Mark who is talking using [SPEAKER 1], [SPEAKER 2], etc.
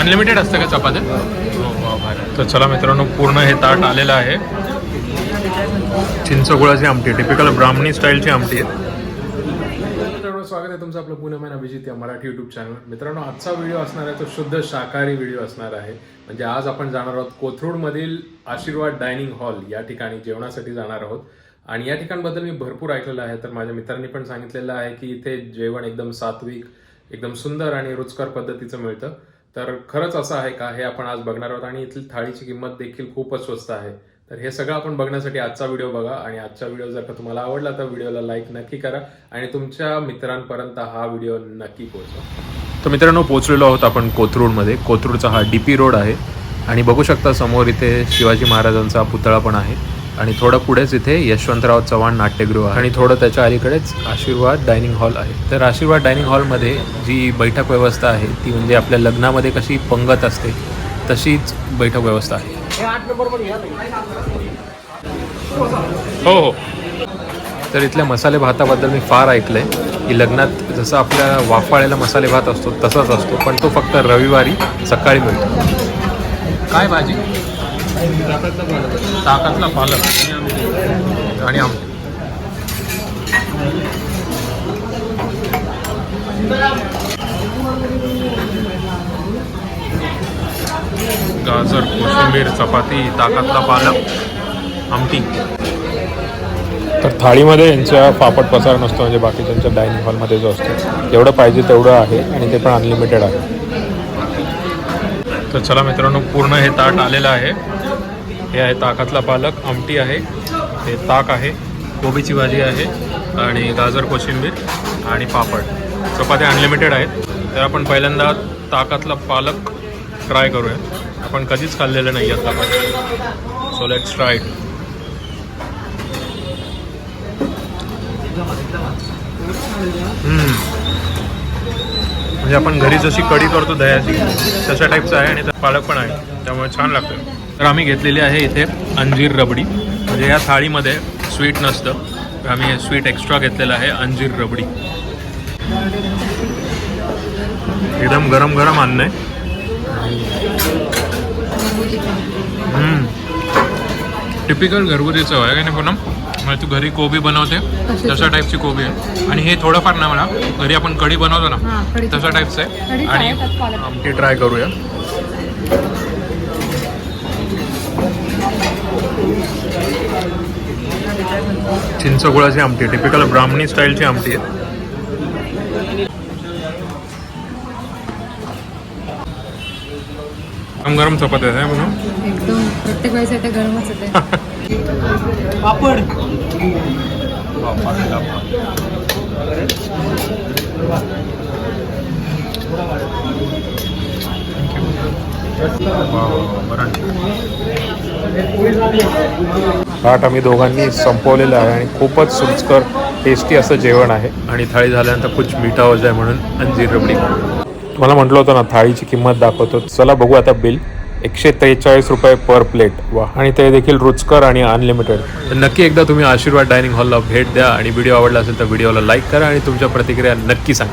[SPEAKER 1] Unlimited असतं का चपात्या? तर चला मित्रांनो पूर्ण हे ताट आलेलं आहे. चिंचगुळाची आमटी टिपिकल ब्राह्मणी स्टाईलची आमटी आहे. स्वागत आहे तुमचं आपलं पुणे मॅन अभिजित या मराठी युट्यूब चॅनल मित्रांनो आजचा व्हिडिओ असणार आहे तो शुद्ध शाकाहारी व्हिडिओ असणार आहे. म्हणजे आज आपण जाणार आहोत कोथरूडमधील आशीर्वाद डायनिंग हॉल या ठिकाणी जेवणासाठी जाणार आहोत. आणि या ठिकाणबद्दल मी भरपूर ऐकलेलं आहे तर माझ्या मित्रांनी पण सांगितलेलं आहे की इथे जेवण एकदम सात्विक एकदम सुंदर आणि रुचकर पद्धतीचं मिळतं. तर खरंच असं आहे का? हे आपण आज बघणार आहोत आणि इथली थाळीची किंमत देखील खूपच स्वस्त आहे. तर हे सगळं आपण बघण्यासाठी आजचा व्हिडिओ बघा आणि आजचा व्हिडिओ जर का तुम्हाला आवडला तर व्हिडिओला लाईक नक्की करा आणि तुमच्या मित्रांपर्यंत हा व्हिडिओ नक्की पोहोचवा. तर मित्रांनो पोहोचलेलो आहोत आपण कोथरूडमध्ये. कोथरूडचा हा डी पी रोड आहे आणि बघू शकता समोर इथे शिवाजी महाराजांचा पुतळा पण आहे. आणि थोडं पुढेच इथे यशवंतराव चव्हाण नाट्यगृह आहे. आणि थोडं त्याच्या अलीकडेच आशीर्वाद डायनिंग हॉल आहे. तर आशीर्वाद डायनिंग हॉलमध्ये जी बैठक व्यवस्था आहे ती म्हणजे आपल्या लग्नामध्ये कशी पंगत असते तशीच बैठक व्यवस्था आहे. हो हो. तर इथल्या मसाले भाताबद्दल मी फार ऐकलंय की लग्नात जसं आपल्या वाफाळ्याला मसाले भात असतो तसाच असतो पण तो फक्त रविवारी सकाळी मिळतो. काय भाजी? ताकातला पालक. आणि आमटी गाजर कोशिंबीर चपाती ताकातला पालक आमटी. तर थाळीमध्ये यांच्या पापड पसार नसतो म्हणजे बाकीच्यांच्या डायनिंग हॉलमध्ये जो असतो. जेवढं पाहिजे तेवढं आहे आणि ते पण अनलिमिटेड आहे. तर चला मित्रांनो पूर्ण हे ताट आलेलं आहे. हे आहे ताकातला पालक आमटी आहे. हे ताक आहे कोबीची भाजी आहे आणि गाजर कोशिंबीर आणि पापड. चपात्या अनलिमिटेड आहेत. तर आपण पहिल्यांदा ताकातला पालक ट्राय करूया. आपण कधीच खाल्लेलं नाही आहे ताकात सो लेट्स ट्राय इट म्हणजे आपण घरी जशी कढी करतो दह्याची तशा टाईपचं आहे आणि त्यात पालक पण आहे. त्यामुळे छान लागतं तर आम्ही घेतलेली आहे इथे अंजीर रबडी. म्हणजे या थाळीमध्ये स्वीट नसतं. तर आम्ही हे स्वीट एक्स्ट्रा घेतलेलं आहे अंजीर रबडी. एकदम गरम गरम अन्न आहे. टिपिकल घरगुती चव आहे का नाही पूनम? म्हणजे तू घरी कोबी बनवते तशा टाईपची कोबी आहे. आणि हे थोडंफार ना मला घरी आपण कढी बनवतो ना. तशा टाईपचं आहे. आणि. आमटी ट्राय करूया. चिंचगुळाची आमटी टिपिकल ब्राह्मणी स्टाईलची आमटी आहे. गरम गरम चपात्या आहे म्हणून
[SPEAKER 2] एकदम प्रत्येक वेळेस येते गरमच येते.
[SPEAKER 3] पापड.
[SPEAKER 1] ताट आम्ही दोघांनी संपवलेलं आहे आणि खूपच सुचकर टेस्टी असं जेवण आहे. आणि थाळी झाल्यानंतर कुछ मिठा हो जाय म्हणून अंजीर रबडी. तुम्हाला म्हटलं होतं ना थाळीची किंमत दाखवतो. चला बघू आता बिल एकशे त्रेचाळीस रुपये पर प्लेट वा आणि ते देखील रुचकर आणि अनलिमिटेड तर नक्की एकदा तुम्ही आशीर्वाद डायनिंग हॉलला भेट द्या आणि व्हिडिओ आवडला असेल तर व्हिडिओला लाईक करा आणि तुमच्या प्रतिक्रिया नक्की सांगा.